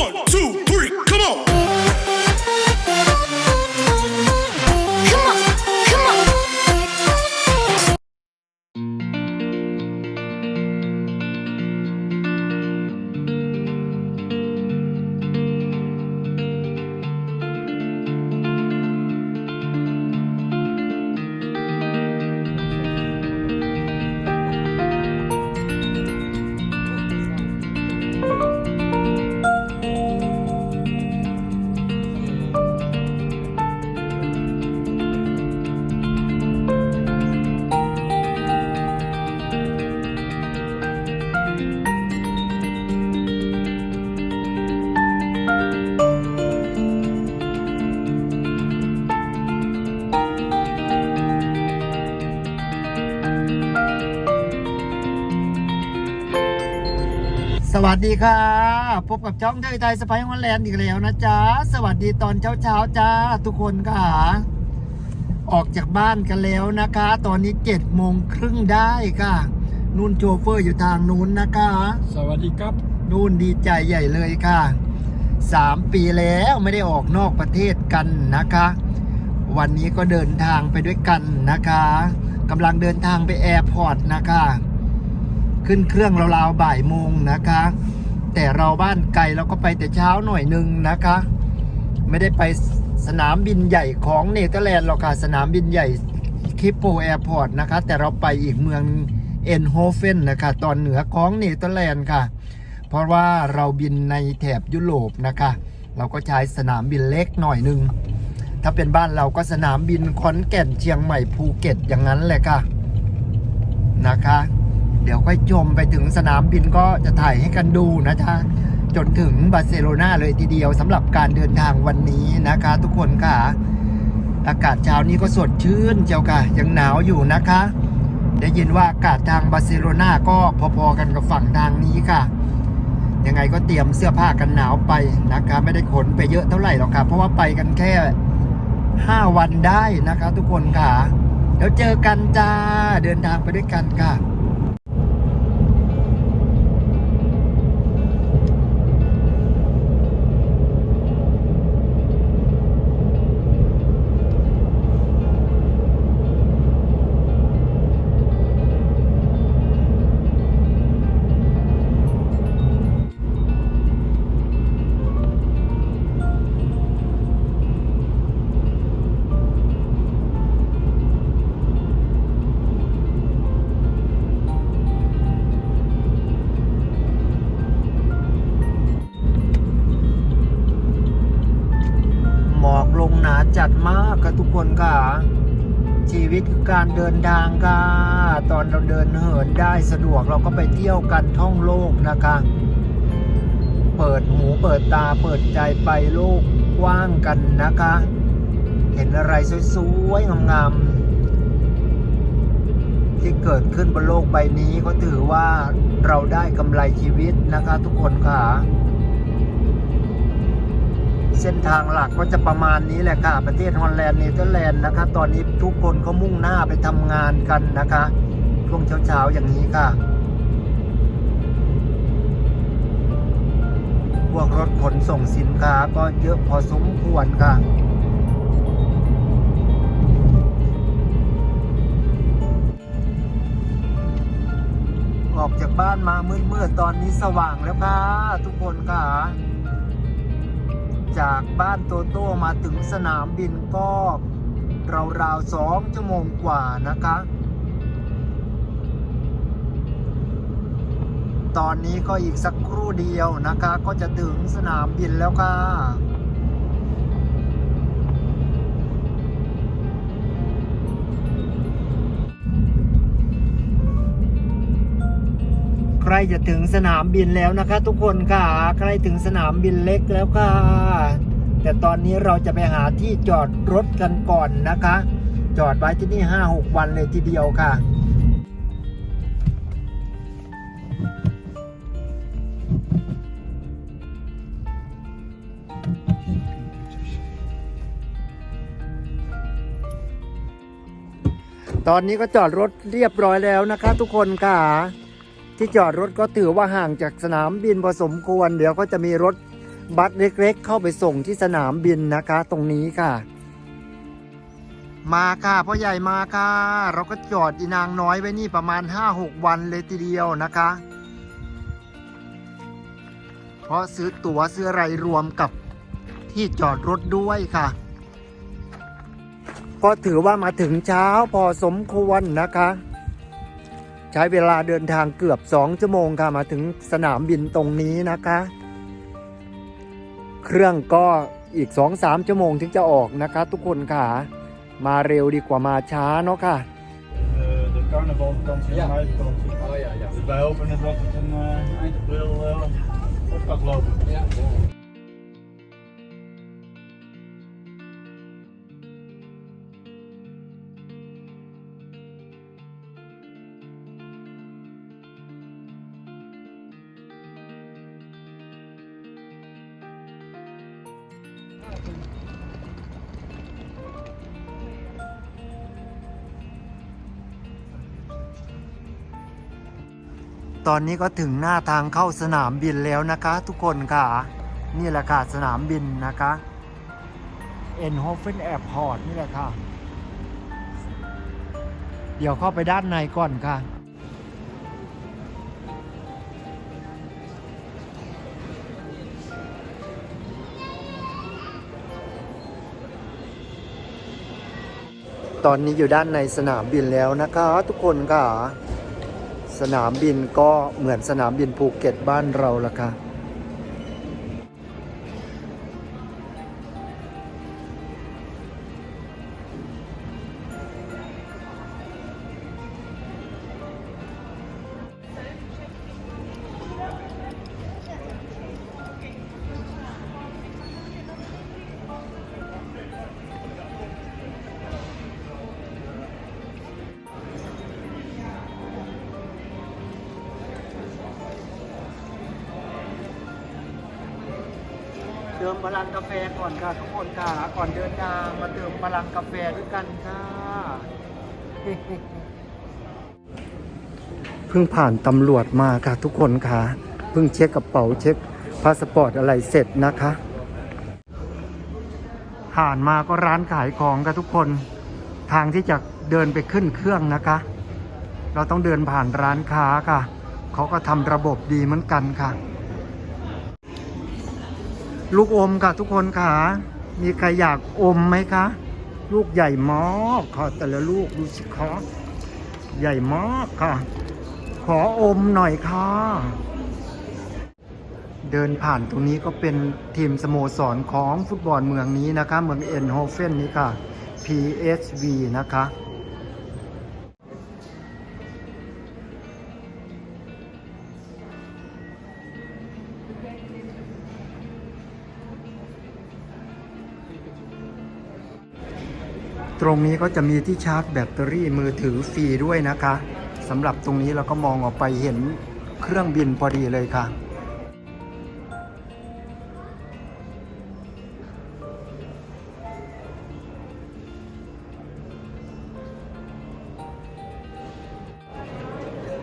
One, two, สวัสดีค่ะ พบกับจ้องเทยไทยสไปฮอลแลนด์อีกแล้วนะจ๊ะ สวัสดีตอนเช้าเช้าๆจ้า ทุกคนค่ะ ออกจากบ้านกันแล้วนะคะ ตอนนี้เจ็ดโมงครึ่งได้ค่ะ นุ่นโชเฟอร์อยู่ทางนู้นนะคะ สวัสดีครับนู่นดีใจใหญ่เลยค่ะสามปีแล้วไม่ได้ออกนอกประเทศกันนะคะ วันนี้ก็เดินทางไปด้วยกันนะคะกำลังเดินทางไปแอร์พอร์ตนะคะ ขึ้นเครื่องราวๆบ่ายโมงนะคะ แต่เราบ้านไกลเราก็ไปแต่เช้าหน่อยหนึงนะคะ ไม่ได้ไปสนามบินใหญ่ของเนเธอร์แลนด์หรอกค่ะ สนามบินใหญ่คิปโปแอร์พอร์ตนะคะ แต่เราไปอีกเมืองเอ็นโฮเฟนนะคะ ตอนเหนือของเนเธอร์แลนด์ค่ะ เพราะว่าเราบินในแถบยุโรปนะคะ เราก็ใช้สนามบินเล็กหน่อยหนึง ถ้าเป็นบ้านเราก็สนามบินขอนแก่นเชียงใหม่ภูเก็ตอย่างนั้นแหละค่ะนะคะ ดี๋ยวค่อยชมไปถึงสนามบินก็จะถ่ายให้กันดูนะจ๊ะจนถึงบาร์เซโลนาเลยทีเดียวสำหรับการเดินทางวันนี้นะคะ ทุกคนค่ะ อากาศเช้านี้ก็สดชื่นเจ้าค่ะยังหนาวอยู่นะคะ ได้ยินว่าอากาศทางบาร์เซโลนาก็พอๆกันกับฝั่งทางนี้ค่ะยังไงก็เตรียมเสื้อผ้ากันหนาวไปนะคะ ไม่ได้ขนไปเยอะเท่าไหร่หรอกค่ะ เพราะว่าไปกันแค่ 5 วันได้นะคะ ทุกคนค่ะเดี๋ยวเจอกันจ้าเดินทางไปด้วยกันค่ะ การเดินทางค่ะ ตอนเราเดินเหินได้สะดวกเราก็ไปเที่ยวกันท่องโลกนะคะ เปิดหูเปิดตาเปิดใจไปโลกกว้างกันนะคะ เห็นอะไรสวยๆงามๆที่เกิดขึ้นบนโลกใบนี้ก็ถือว่าเราได้กำไรชีวิตนะคะทุกคนค่ะ เส้นทางหลักก็จะประมาณนี้แหละค่ะ ประเทศฮอลแลนด์เนเธอร์แลนด์นะคะ ตอนนี้ทุกคนก็มุ่งหน้าไปทำงานกันนะคะ ช่วงเช้าๆอย่างนี้ค่ะ พวกรถขนส่งสินค้าก็เยอะพอสมควรค่ะออกจากบ้านมามืดๆตอนนี้สว่างแล้วค่ะ ทุกคนค่ะ จากบ้านโตโต้มาถึงสนามบินก็ราวๆสองชั่วโมงกว่านะคะ ตอนนี้ก็อีกสักครู่เดียวนะคะ ก็จะถึงสนามบินแล้วค่ะ ล้จะถึงสนามบินแล้วนะคะ ทุกคนค่ะ ใกล้ถึงสนามบินเล็กแล้วค่ะ แต่ตอนนี้เราจะไปหาที่จอดรถกันก่อนนะคะ จอดไว้ที่นี่ห้าหกวันเลยทีเดียวค่ะตอนนี้ก็จอดรถเรียบร้อยแล้วนะคะ ทุกคนค่ะ ที่จอดรถก็ถือว่าห่างจากสนามบินพอสมควร เดี๋ยวก็จะมีรถบัสเล็กๆ เข้าไปส่งที่สนามบินนะคะ ตรงนี้ค่ะ มาค่ะพ่อใหญ่มาค่ะ เราก็จอดอีนางน้อยไว้นี่ประมาณ 5-6 วันเลยทีเดียวนะคะ เพราะซื้อตั๋วซื้ออะไรรวมกับที่จอดรถด้วยค่ะ ก็ถือว่ามาถึงเช้าพอสมควรนะคะ ใช้เวลาเดินทางเกือบ 2 ชั่วโมงค่ะมาถึงสนามบินตรงนี้นะคะ เครื่องก็อีก 2-3 ชั่วโมงถึงจะออกนะคะ ทุกคนค่ะ มาเร็วดีกว่ามาช้าเนาะค่ะ de, de carnavalvakantie Ja. en meivakantie. Oh ja, ja. Dus wij hopen dat het een eh, eind april eh, op gaat lopen. Ja, ตอนนี้ก็ถึงหน้าทางเข้าสนามบินแล้วนะคะ ทุกคนค่ะ นี่แหละค่ะสนามบินนะคะเอ็นโฮเฟนแอร์พอร์ตนี่แหละค่ะ เดี๋ยวเข้าไปด้านในก่อนค่ะ ตอนนี้อยู่ด้านในสนามบินแล้วนะคะ ทุกคนค่ะ สนามบินก็เหมือนสนามบินภูเก็ตบ้านเราละค่ะ เติมพลังกาแฟก่อนค่ะทุกคนค่ะ ก่อนเดินทางมาเติมพลังกาแฟด้วยกันค่ะเพิ่งผ่านตำรวจมาค่ะทุกคนค่ะเพิ่งเช็คกระเป๋าเช็คพาสปอร์ตอะไรเสร็จนะคะ ผ่านมาก็ร้านขายของค่ะทุกคน ทางที่จะเดินไปขึ้นเครื่องนะคะ เราต้องเดินผ่านร้านค้าค่ะ เขาก็ทำระบบดีเหมือนกันค่ะ ลูกอมค่ะทุกคนค่ะมีใครอยากอมไหมคะ ลูกใหญ่มากค่ะแต่ละลูกดูสิคะใหญ่มากค่ะ ขออมหน่อยค่ะ เดินผ่านตรงนี้ก็เป็นทีมสโมสรของฟุตบอลเมืองนี้นะคะ เมืองเอ็นโฮเฟนนี้ค่ะ PSV นะคะ ตรงนี้ก็จะมีที่ชาร์จแบตเตอรี่มือถือฟรีด้วยนะคะสำหรับตรงนี้เราก็มองออกไปเห็นเครื่องบินพอดีเลยค่ะ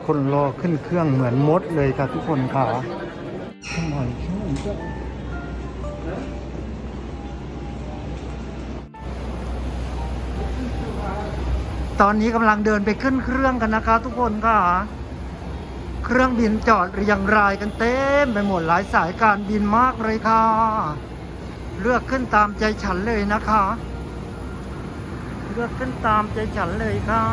คนรอขึ้นเครื่องเหมือนมดเลยค่ะทุกคนค่ะทำไมแค่นี้ก็ ตอนนี้กำลังเดินไปขึ้นเครื่องกันนะคะ ทุกคนค่ะ เครื่องบินจอดเรียงรายกันเต็มไปหมดหลายสายการบินมากเลยค่ะ เลือกขึ้นตามใจฉันเลยนะคะ เลือกขึ้นตามใจฉันเลยค่ะ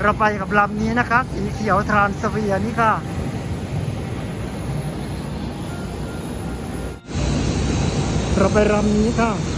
เราไปกับลำนี้นะคะ สีเขียวทรานสเวียนี่ค่ะเราไปลำนี้ค่ะ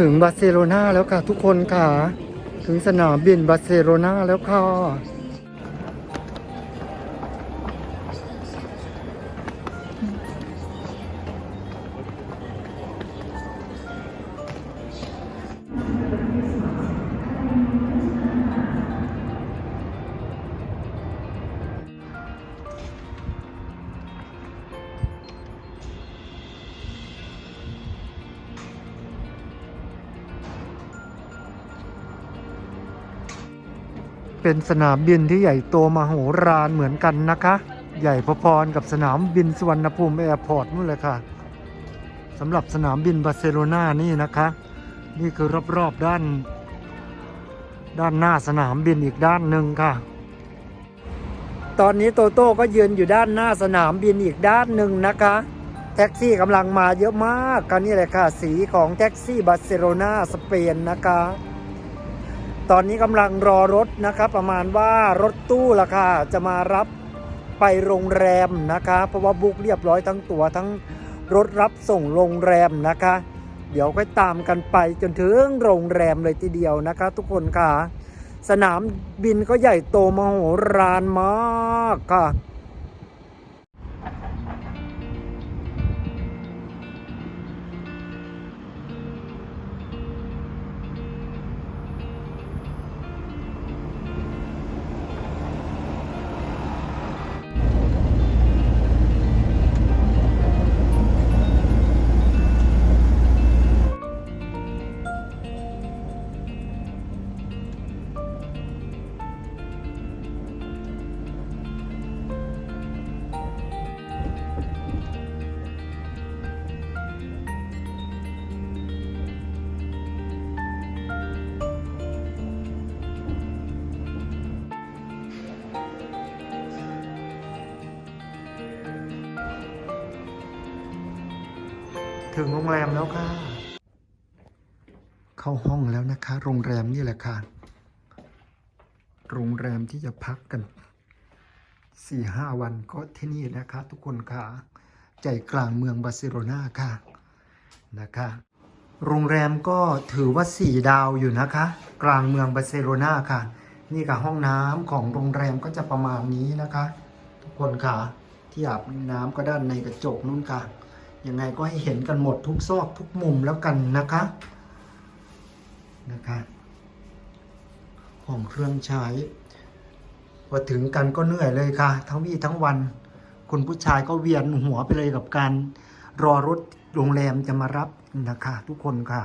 ถึงบาร์เซโลนาแล้วค่ะทุกคนค่ะ ถึงสนามบินบาร์เซโลนาแล้วค่ะ เป็นสนามบินที่ใหญ่โตมโหฬารเหมือนกันนะคะ ใหญ่พอๆกับสนามบินสุวรรณภูมิแอร์พอร์ตนู่นเลยค่ะสำหรับสนามบินบาร์เซโลนานี่นะคะ นี่คือรอบๆด้าน ด้านหน้าสนามบินอีกด้านหนึ่งค่ะ ตอนนี้โตโต้ก็ยืนอยู่ด้านหน้าสนามบินอีกด้านหนึ่งนะคะ แท็กซี่กำลังมาเยอะมากกันนี่แหละค่ะ สีของแท็กซี่บาร์เซโลนาสเปนนะคะ ตอนนี้กำลังรอรถนะครับประมาณว่ารถตู้ละค่ะจะมารับไปโรงแรมนะคะเพราะว่าบุ๊กเรียบร้อยทั้งตั๋วทั้งรถรับส่งโรงแรมนะคะ เดี๋ยวค่อยตามกันไปจนถึงโรงแรมเลยทีเดียวนะคะ ทุกคนค่ะ สนามบินก็ใหญ่โตมโหฬารมากค่ะ ถึงโรงแรมแล้วค่ะ เข้าห้องแล้วนะคะ โรงแรมนี่แหละค่ะ โรงแรมที่จะพักกันสี่ห้าวันก็ที่นี่นะคะ ทุกคนค่ะ ใจกลางเมืองบาร์เซโลนาค่ะนะคะ โรงแรมก็ถือว่าสี่ดาวอยู่นะคะ กลางเมืองบาร์เซโลนาค่ะ นี่ค่ะห้องน้ำของโรงแรมก็จะประมาณนี้นะคะ ทุกคนค่ะที่อาบน้ำก็ด้านในกระจกนู่นค่ะ ยังไงก็ให้เห็นกันหมดทุกซอกทุกมุมแล้วกันนะคะนะคะห้องเครื่องใช้พอถึงกันก็เหนื่อยเลยค่ะ ทั้งวี่ทั้งวัน คุณผู้ชายก็เวียนหัวไปเลยกับการรอรถโรงแรมจะมารับนะคะทุกคนค่ะ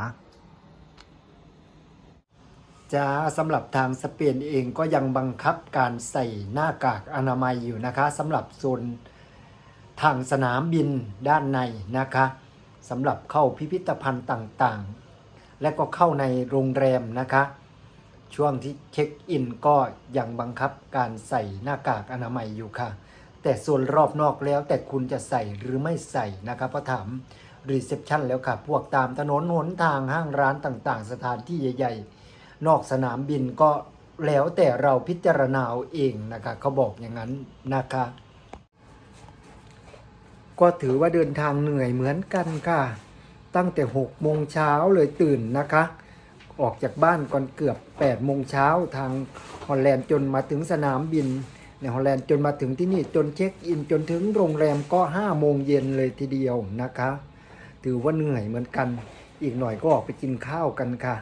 จ้าสำหรับทางสเปนเองก็ยังบังคับการใส่หน้ากากอนามัยอยู่นะคะสำหรับโซน ทางสนามบินด้านในนะคะสำหรับเข้าพิพิธภัณฑ์ต่างๆ และก็เข้าในโรงแรมนะคะ ช่วงที่เช็คอินก็ยังบังคับการใส่หน้ากากอนามัยอยู่ค่ะ แต่ส่วนรอบนอกแล้วแต่คุณจะใส่หรือไม่ใส่นะคะเพราะถามรีเซพชันแล้วค่ะ พวกตามถนนหนทางห้างร้านต่างๆ สถานที่ใหญ่ ๆ นอกสนามบินก็แล้วแต่เราพิจารณาเอาเองนะคะ เขาบอกอย่างนั้นนะคะ ก็ถือว่าเดินทางเหนื่อยเหมือนกันค่ะ ตั้งแต่6โมงเช้าเลยตื่นนะคะ ออกจากบ้านก่อนเกือบ8โมงเช้าทางฮอลแลนด์จนมาถึงสนามบินในฮอลแลนด์จนมาถึงที่นี่จนเช็คอินจนถึงโรงแรมก็5โมงเย็นเลยทีเดียวนะคะ ถือว่าเหนื่อยเหมือนกัน อีกหน่อยก็ออกไปกินข้าวกันค่ะ